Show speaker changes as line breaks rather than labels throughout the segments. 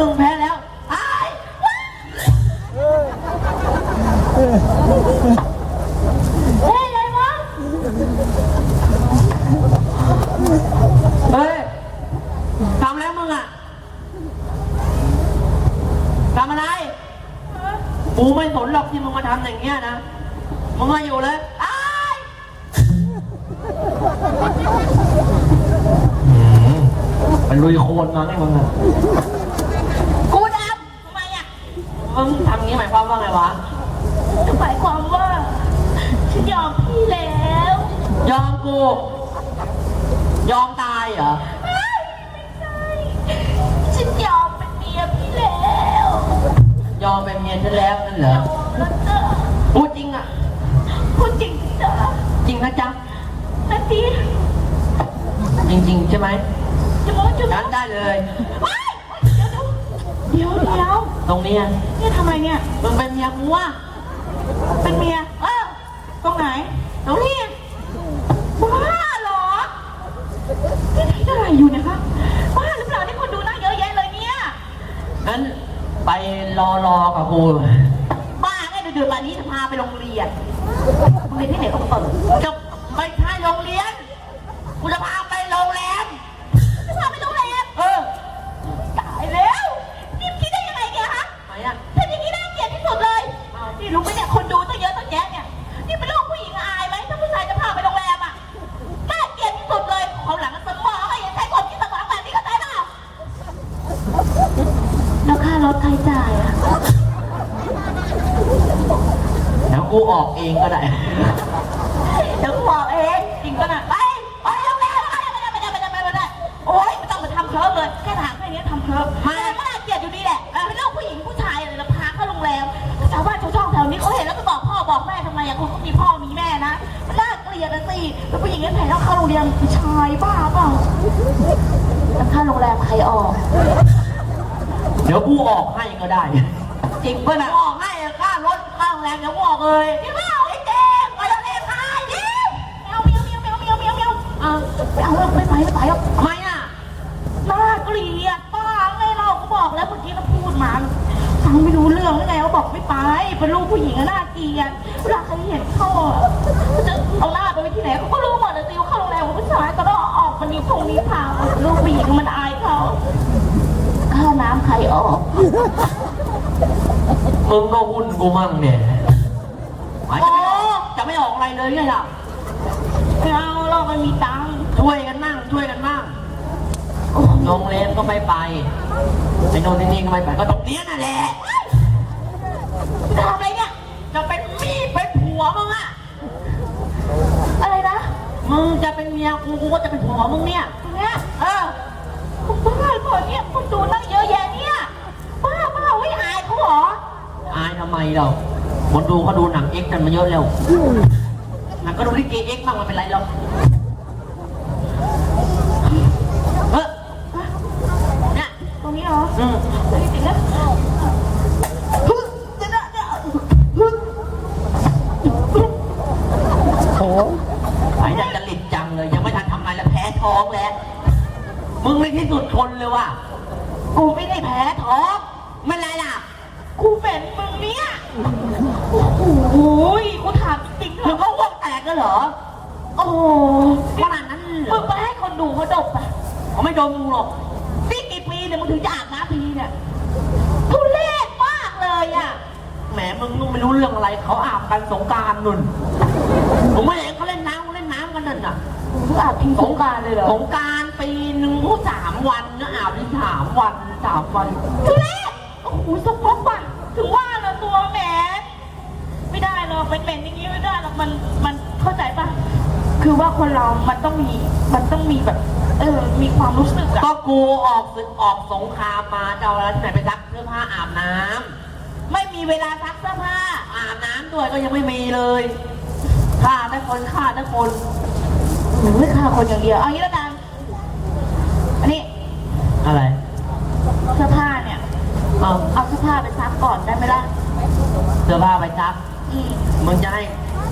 มึงแพ้แล้วตาย
เฮ้ยอะไรวะ
เฮ้ยทำแล้วมึงอะทำอะไรกูไม่สนหรอกที่มึงมาทำอย่างเงี้ยนะ มึงมาอยู่เลยตายมันลุยโคลนมาไงมึงอะ
กูดำทำไมอะ
มึงทำอย่างงี้หมายความว่าไงวะ
หมายความว่า ฉันยอมพี่แล้ว
ยอมกู ยอมตายเหรอ
เฮ้ยไม่ใช่ฉันยอมเป็นเมียพี่แล้ว
ยอมเป็นเมียฉันแล้วนั่นเหรอ
แล้วเจ้า
พูดจริงอะ
พูดจริงจ้ะ
จริงนะจ๊ะ
นาที
จริง ๆ ใช่ไหม
จะมองจะมอ
งั้
ง
นได้เลย
เฮ้ยเดี๋ยวเดี๋ยวเดี๋ยว
ตรงเนี้ย
เนี่ยทำไมเนี่ย
มึงเป็นเมียกูวะ
เป็นเมีย เออตรงไหน ตรงนี้บ้าเหรอนี่คิดอะไรอยู่เนี่ยคะบ้าหรือเปล่าที่คนดูนั่งเยอะแยะเลยเนี่ย
งั้นไปรอรอกับกู
บ้าไงเดือดๆแบบนี้จะพาไปโรงเรียนโรงเรียนที่ไหนก็เปิด
จะไม่ใช่โรงเรียน กูจะพา
จ่าย
อะ
เดี๋ยว
กูออกเองก็ได้
เดี๋ยวกูบอกเองจริงปะน่ะไปไปโรงแรมไปไม่ได้ไม่ได้ไม่ได้ไม่ได้ไม่ได้โอ๊ยไม่ต้องมาทำเคิร์ฟเลยแค่ถามแค่นี้ทำเคิร์ฟมาก็น่าเกลียดอยู่ดีแหละเป็นลูกผู้หญิงผู้ชายอะไรแล้วพาเข้าโรงแรมชาวบ้านชาวช่องแถวนี้เขาเห็นแล้วก็บอกพ่อบอกแม่ทำไมอะคนเขามีพ่อมีแม่นะมันน่าเกลียดนะสิแล้วผู้หญิงเนี่ยแผ่เข้าโรงเรียนผู้ชายบ้าเปล่าแล้วค่าโรงแรมใครออก
ดี๋ยวกูออกให้ก็ได้
จริงป่ะน่ะ
ออกให้ค่ารถค่าโรงแรมเดี๋ยวกูออกเลย
พี่ไม่เอาไอ้เจ๊ไปโรงแรมใครดิแมวเมียวเมียวเมียวเมียวเมียวเมียวอะไม่เอาแล้วไม่ไปไม่ไปแล้ว
ทำไมอะ
น่าเกลียดป้าไงเราก็บอกแล้วเมื่อกี้เราพูดมาฟังไม่รู้เรื่องหรือไงเขาบอกไม่ไป เป็นลูกผู้หญิงอะน่าเกลียดเวลาใครเห็นเขาอะจะเอาหน้าไปไว้ที่ไหนเขาก็รู้หมดเลยติวเข้าโรงแรมกับผู้ชายก็ต้องออกมานิ้วพงนิ้วเท้าลูกผู้หญิงมันอายเขา ค่าน้ำใครออก
มึงก็หุ้นกูมั่งเนี่ยหมายจะไม่ออกจะไม่ออกอะไรเลยไงล่ะ
ไม่เอาเรามันมีตังค์
ช่วยกันนั่งช่วยกันนั่งโรงแรมก็ไม่ไปไอ้โน่นไอ้นี่ก็ไม่ไปก็ตรงเนี้ยนั่นแหละ
จะทำอะไรเนี่ย
จะเป็นมีดเป็นผัวมึงอะ
อะไรนะ
มึงจะเป็นเมียกูกูก็จะเป็นผัวมึงเนี่ย
ตรงเนี้ย
เออ
คุณบ้า เปล่าเนี่ยคุณดูนั่งเยอะแยะเนี่ยบ้าเปล่าไม่อายเขาเหรอ
อายทำไมเราคนดูเขาดูหนังเอ็กซ์กันมาเยอะแล้วหนังก็ดูลิเกเอ็กซ์บ้างไมันเป็นไรหรอกเออเนี่ย
ตรงนี้เหรอ
อืม
เฮ้ยจริงนะฮึเดี๋ยวนะเดี๋ยวฮึ
หายใจจะหลิดจังเลย ยังไม่ทันทำอะไรแล้วแพ้ท้องแล้ว มึงไม่ที่สุดคนเลยว่ะ
กูไม่ได้แพ้ท้อง
ไม่ไรล่ะ
กูเป็นมึงเนี่ย โอ้โหกูถามจริงๆเถ
มึง
อะ
ก็อ้วกแตกกันเหรอ
โอ้โห
ขนาดนั้นเหร
มึ
อง
ไปให้คนดูเขาดบไป
เขาไม่โดนมึงหรอก
นี่กี่ปีเนี่ยมึงถึงจะอาบน้ำทีเนี่ยทุเรศมากเลยอะ
แหมมึงมึงไม่รู้เรื่องอะไร เขาอาบกันสงกรารนุ่น ผมไม่เห็ น่ะ
มึงอาบทีสงกรารเลยเหรอ
สงกรารปีหนึ่งก็สามวันนะอาบที่สามวันสามวัน
ทุเรศโอ้โหสกปรกว่ะถึงว่าแล้วตัวแหมไม่ได้หรอกเป็นเป็นอย่างนี้ไม่ได้หรอกมันมันเข้าใจปะคือว่าคนเรา มันต้องมี มันต้องมีแบบ เออ มีความรู้สึกอะ
ก็กูออกศึกออกสงครามมาจะเอาอะไรที่ไหนไปซักเสื้อผ้าอาบน้ำ
ไม่มีเวลาซักเสื้อผ้า
อาบน้ำด้วยก็ยังไม่มีเลยฆ่าได้คนฆ่าได้คน
หนูไม่ฆ่าคนอย่างเดียว เอางี้แล้วกัน อันนี้
อะไร
เสื้อผ้าเนี่ย
เอา
เอาเสื้อผ้าไปซักก่อนได้ไหมล่ะ
เสื้อผ้าไปซัก
อืม
มึงจะให้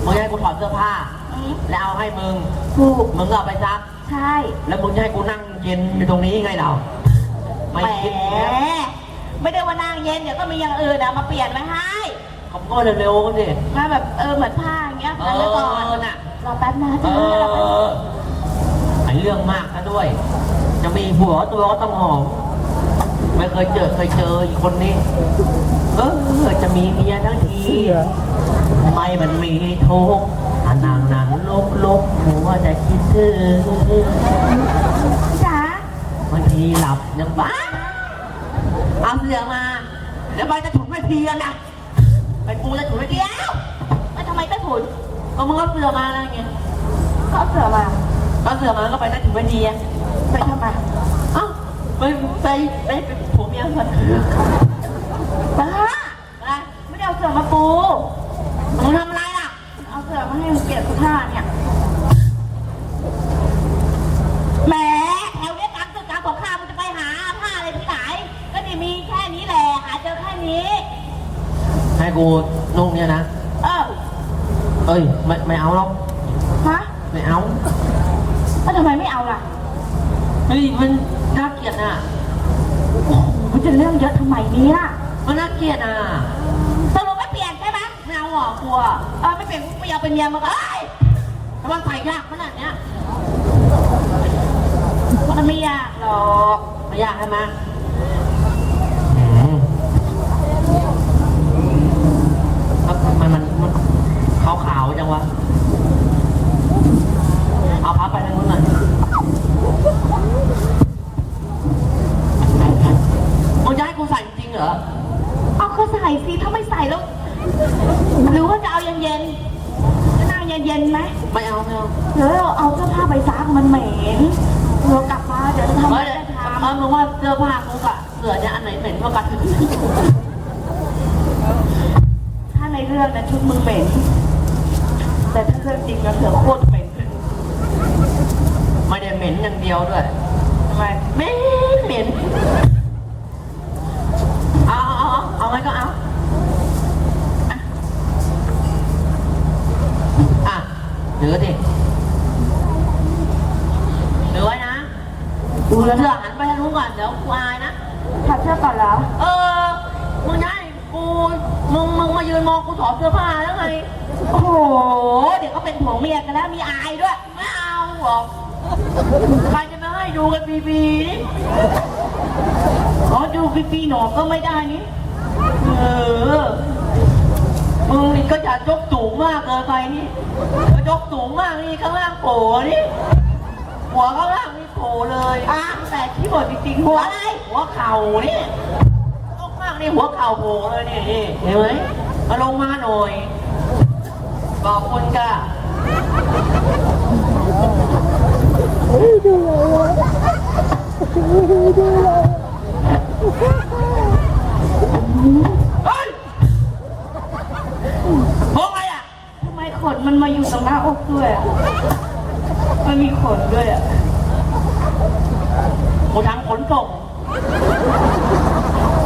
มึงจะให้กูถอดเสื้อผ้า
อืม
แล้วเอาให้มึง
ถูก
มึงก็เอาไปซัก
ใช่
แล้วมึงจะให้กูนั่งเย็นอยู่ตรงนี้ไงเรา
แห
ไม่
ม
คิดนะ
ไม่ได้ว่านางเย็นเดี๋ยวก็มีอย่างอื่นอะมาเปลี่ยนไว้ให้
เขาก็เร็วๆกันดิ
มาแบบเออเหมือนผ้าอย่างเงี้ย
เอ
พันไว้ก่อน
อน่ะ
ร อแป๊บนะ
เอ
จ๊ะรอแป๊บนึง
อไอเรื่องมากซะด้วย จะมีผัวตัวก็ต้องหอม ไม่เคยเจอเคยเจออีกคนนี้ เออ จะมีเมียทั้งทีไม่มันมีทุกข์ถ้านางนั้นลบลบหัวจะคิดถึง
จ๋า
บางทีหลับยังบ้าเอาเสือมาเดี๋ยวไปจะถุนไม่ทีกันนะไปปูจะถุนไม่ที
เดี๋ยวแล้วทำไมใต้ถุน
ก็มึงก็เสือมาแล้วไง
เขาเอาเสือมา
ก็เสือมาก็ไปได้ถุนไม่ทีอะ
ไปทำไม
เอ้าไปไปไปไปผัวเมียกัน
บ้า
อะไร
ไม่ได้เอาเสือมาปู
มึงทำอะไรล่ะ
เอาเสือมาให้มึงเปลี่ยนเสื้อผ้าเนี่ยแหมแถวเนี้ยกลางตึกกลางสงครามมึงจะไปหาผ้าอะไรที่ไหน ก็นี่มีแค่นี้แหละหาเจอแค่นี้
ให้กูนุ่งเนี่ยนะ
เออ
เอ้ยไม่ไม่เอาหรอก
ฮะ
ไม่เอา
แล้วทำไมไม่เอาล่ะ
เฮ้ยมันน่าเกลียดน่ะ
มันจะเรื่องเยอะทำไมเนี่ย
มันน่าเกลียดอะ
สรุปไม่เปลี่ยนใช่ไหมไม่เอาหรอกกลัวเออไม่เปลี่ยนกูไม่เอาเป็นเมียมึงก็เอ้ย
ทำไมใส่ยากขนาดเนี้ย
มันไม่ยากหรอก
ไม่ยากใช่ไหมอืมแล้วทำไมมันมันขาวๆ จังวะ เอาพับไปทางนู้นหน่อยมึงจะให้กูใส่จริงๆเหรอ
เอาก็ใส่สิถ้าไม่ใส่แล้ว หรือว่าจะเอาเย็นๆจะนั่งเย็นๆไหม
ไม่เอาไม่เอา
เดี๋ยวเราเอาเสื้อผ้าไปซักมันเหม็นเรากลับมาเดี๋ยวจะทำ
เฮ้
อะ
ย
ไร
เดี๋ยว
ได้ท
เออมึงว่าเสื้อผ้ากูกับเสื้อเนี่ยอันไหนเหม็นกว่ากันำ
ถ้าในเรื่องนะชุดมึงเหม็น แต่ถ้าเรื่องจริงนะเสือโคตรเหม็น
ไม่ได้เหม็นอย่างเดียวด้วย
ทำไม
เหม็นเหม็นเอาเอาเอาเอาไงก็เอาอะอะถือดิถือไว้นะดูเสื้อหันไปทางนู้นก่อนเดี๋ยวกูอายนะ
ถอดเสื้อก่อนเหรอ
เออ องกูถอดเสื้อผ้าแล้วไง
โอ้โห เดี๋ยวก็เป็นผัวเมียกันแล้วมีอายด้วย
ไม่เอาหรอกใครจะมาให้ดูกันฟรีๆนี่
อ๋อดูปีๆหนอก็ไม่ได้นี่
เออมึงนี่ก็อย่ายกสูงมากเกินไปนี่ก็ยกสูงมากนี่ข้างล่างโผล่นี่หัวข้างล่างนี่โผล่เลย
อะแต่ที่บทจริงๆหัวอะไร
หัวเข่านี่ยกมากนี่หัวเข่าโผล่เลยนี่เห็นไหม มาลงมาหน่อยขอบคุณก้าเฮ้ยมองอะไรอะ
ทำไมขนมันมาอยู่ตรงหน้าอกด้วยอะมันมีขนด้วยอะ
กูทางขนส่ง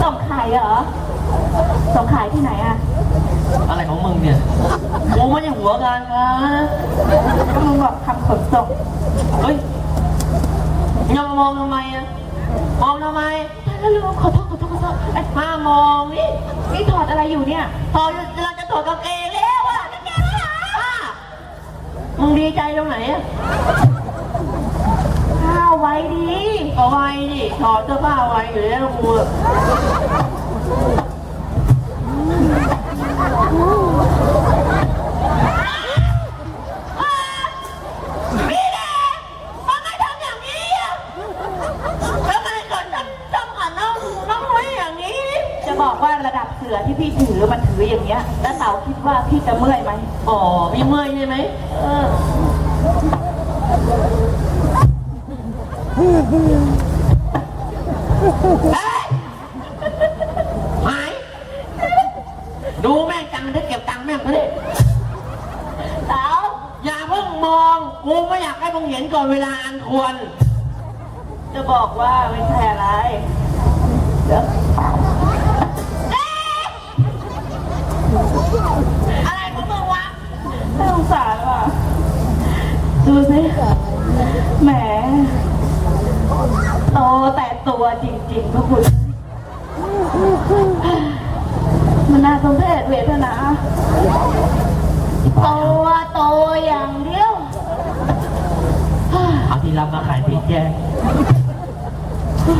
ส่งขายเหรอส่งขายที่ไหนอะ
อะไรของมึงเนี่ยกูไม่ใช่หัวงานครับ
ก็มึงบอกทำขนส่ง
เฮ้ยยังมองทำไมอะมองทำไม
แล้วลืมขอโทษขอโทษขอโทษไอ้
ห้ามมองนี่
นี่ถอดอะไรอยู่เนี่ย
พอเราจะถอดกางเกงแล้วอะกางเกงแล้วอะมึงดีใจตรงไหนอะ
ข้าวไว้ดี
เอาไว้ดิถอดเสื้อผ้าไว้อยู่แล้วกู บองน้องไว้อย่างนี้
จะบอกว่าระดับเสือที่พี่ถือมันถืออย่างเงี้ย แล้วเต๋าคิดว่าพี่จะเมื่อยไหม
อ๋อมีเมื่อยใช่ไหม
เออ
องกูไม่อยากให้มึงเห็นก่อนเวลาอันควร
จะบอกว่าไม่ใช่อะไรเดี๋ยว
อะไรของมึงวะ
น่าสงสารว่ะ ดูสิแหมโตแต่ตัวจริงๆพระคุณ มันน่าสมเพชเวทนา ตัวโตอย่างเดียว
รับมาขายพริกแกง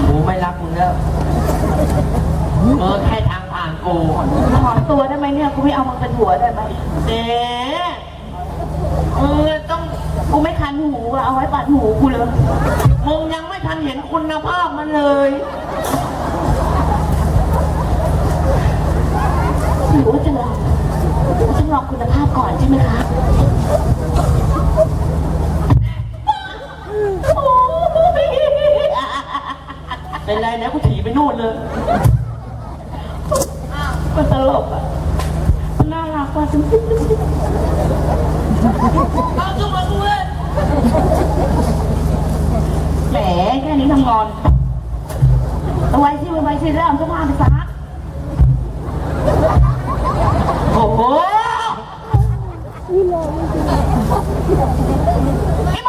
กูไม่รักมึงแล้วเออแค่ทางผ่านกู
ถอนตัวได้ไหมเนี่ยกูไม่เอามึงเป็นผัวได้ไหม
เจ๊มึงต้อง
กูไม่คันหูอะเอาไว้ปัดหูกูเลย
มึงยังไม่ทันเห็นคุณภาพมันเลย
หรือว่าจะลองจะลองคุณภาพก่อนใช่ไหมคะ
เป็นไรนะกูถีไปนู่นเลย
มันตลกอะมันน่ารักกว่าจริง
เอาจุกมากูเลย
ๆแหมแค่นี้ทำงอนเอาไว้ที่ไว้ที่เริ่มก็พาไปซัก
โอ้โห
นี่มึงโง่ใช่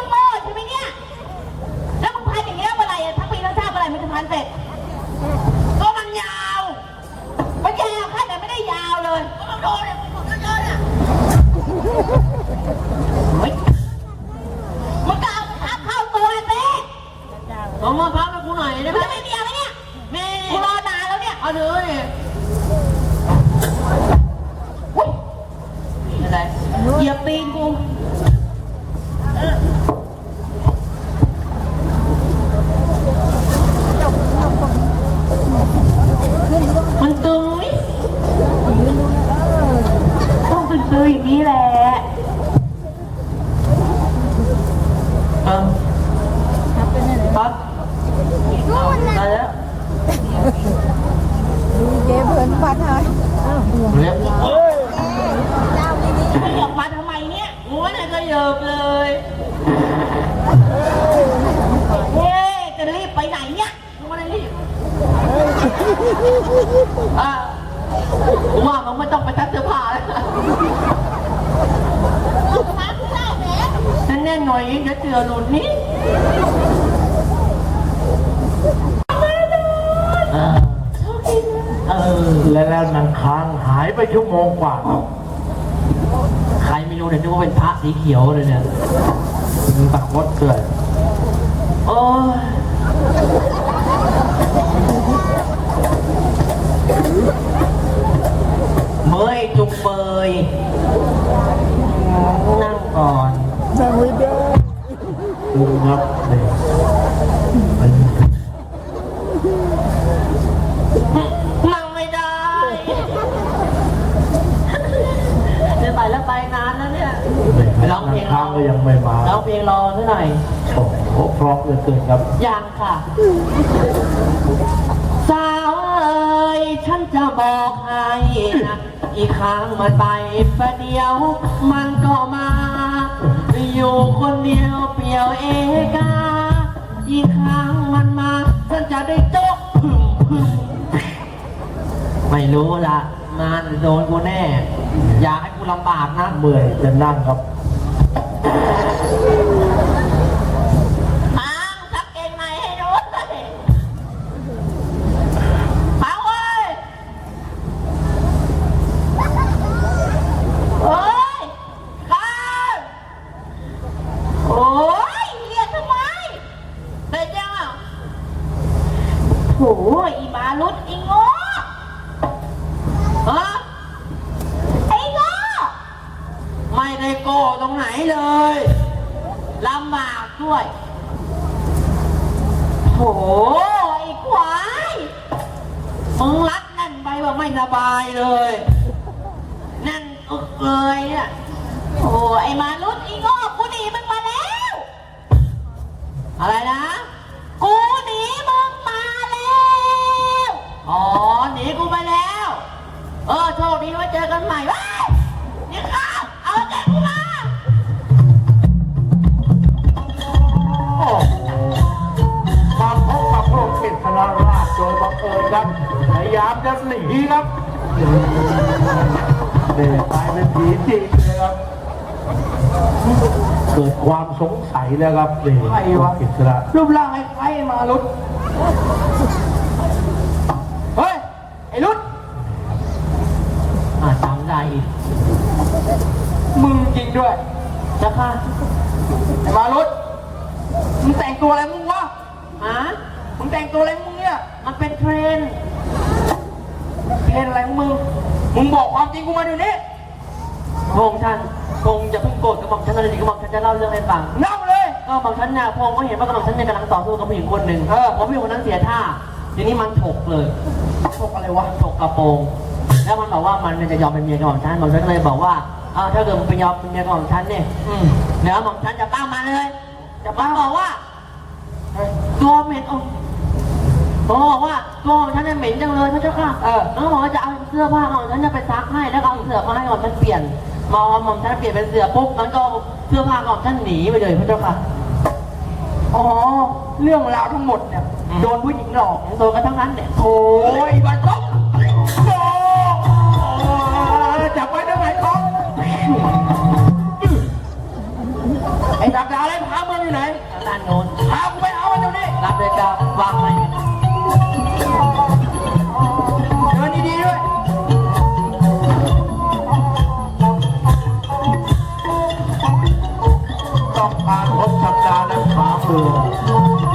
พันเสร็จ
ก็มันยาว
มันยาวแค่ไหนไม่ได้ยาวเลย
ก็มันโดนเนี่ยมันก็เยอะเนี่ย
เฮ้ยมึงก็เอาทับเข้าตัวสิ
เอามาพักให้กูหน่อยได้
มึ
ไห
ง
ม
จะไม่มีอะไรเนี่ย
มี
กูรอนานแล้วเนี่ย
เอาเถอะนี่
อุ๊ย
อะไร
เหยียบตีนกู
มันตึงนี่
ต้องตื้อๆอย่างนี้แหละ
เออครับได้แล้ว
เจ๊เพิ่นฟันหาย
เรียบร้อย
มึงออกมาทำไมเนี่ย
หัวไหนก็เยิบเลย
เฮ้ยจะรีบไปไหนเนี่ย
มึงไม่ได้รีบ อะกูว่ามึงไม่ต้องไปทักเสื้อผ้าแล้ว
มาคุณเล่าแหม
แน่นๆหน่อยเดี๋ยวเสือหลุดนี่เออเออ
และแล้วนางค้างหายไปชั่วโมงกว่าครับ
ใครไม่รู้เนี่ยนึกว่าเป็นพระสีเขียวเลยเนี่ย
มีตะคดด้วย
โอ้ย เมยจุกเบยนั่งก่อน
นั่งไม่ได้
ลุงครับนี่
นั่งไม่ได้จะไปแล้วไปนานแล้วเนี่ยร้องเพลง
นางค้างก็ยังไม่มา
ร้องเพลงรอซะหน่อย
โอ้โหเพราะเหลือเกินครับ
ยังค่ะสาวเอ้ย ฉันจะบอกให้นะอีกครั้งมันไปประเดียว มันก็มา อยู่คนเดียวเปลี่ยวเอกา อีกครั้งมันมา ฉันจะได้โจ๊กพึ่มพึ่มไม่รู้ละมาโดนกูแน่ อย่าให้กูลำบากนะ
เมื่อยจะนั่งครับ
ปังซักเกงในให้ด้วยปังเว้ยเฮ้ยปังโอ้ยเรียกทำไม
แต่ยังอะ
โถอีมาลุดอีโง่
ฮะ
ไอ้โง่
ไม่ได้โก้ตรงไหนเลยลำบากด้วย
โถไอ้ควาย
มึงรัดแน่นไปว่าไม่สบายเลยแน่นอึกเลยเนี่ย
โอ้ ไอ้มาลุดอีโง่กูหนีมึงมาแล้ว
อะไรนะ
กูหนีมึงมาแล้ว
อ๋อหนีกูไปแล้ว เออโชคดีไว้เจอกันใหม่ว้ายนี่ข้าวเอาแกกูมา
โอ้มาพบกับพระเกศนาราชโดยบังเอิญครับพยายามจะหนีครับเนี่ยกลายเป็นผีจริงเลยครับ เกิดความสงสัยแล้วครับนี่
ใครวะ
กิษณะ
รูปร่างคล้ายๆมารุดเฮ้ย ไอ้รุด
อ่าจำได้อีก
มึงจริงด้วย
จะค่ะ
ไอ้มารุดมึงแต่งตัวอะไรมึงวะ
ฮะ
มึงแต่งตัวอะไรมึงเนี่ย
มันเป็นเทรนด์
เพลงอะไรของมึง มึงบอกความจริงกูมาเดี๋ยวนี้
พงษ์ท่าน พงษ์จะเพิ่งโกรธกับหม่อมฉันเลยดีกับหม่อมฉันจะเล่าเรื่องให้ฟัง
เล่าเลย
ก็หม่อมฉันเนี่ยพงษ์ก็เห็นว่ากำลังฉันเนี่ยกำลังต่อสู้กับผู้หญิงคนหนึ่ง
เออ
พอผู้หญิงคนนั้นเสียท่า ทีนี้มันถกเลย
พวกอะไรวะ
ถกกระโปรง แล้วมันบอกว่ามันเนี่ยจะยอมเป็นเมียกับหม่อมฉันหม่อมฉันก็เลยบอกว่าเออถ้าเกิดมันเป็นยอมเป็นเมียกับหม่อมฉันเนี่ย
อืม
เดี๋ยวหม่อมฉันจะป้ามาเลย จะป้าบอกว่าตัวเหม็นออกผมบอกว่าตัวของฉันเนี่ยเหม็นจังเลยพระเจ้าค่ะ
เออ
แล้วบอกว่าจะเอาเสื้อผ้าของฉันจะไปซักให้ แล้วก็เอาเสื้อมาให้ของฉันเปลี่ยน มองหม่อมท่านเปลี่ยนเป็นเสือปุ๊บมันก็เสื้อผ้าของท่านหนีไปเลยพระเจ้าค่ะ
อ๋อ เรื่องราวทั้งหมดเนี่ย โดนผู้หญิงหลอก
โดนกันทั้งนั้นเนี่ย
โอ้ยบันต้องโอ้จับไว้ได้ไหมครับไอ้ดักดาอะไรพาเมึงอยู่ไหน
ด้านโน้น
พากูไปเอามันเดี๋ยวนี้
รับเลยจ้าวางไว้
对。